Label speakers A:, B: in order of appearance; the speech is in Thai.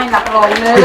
A: ให้หนักลอยเลย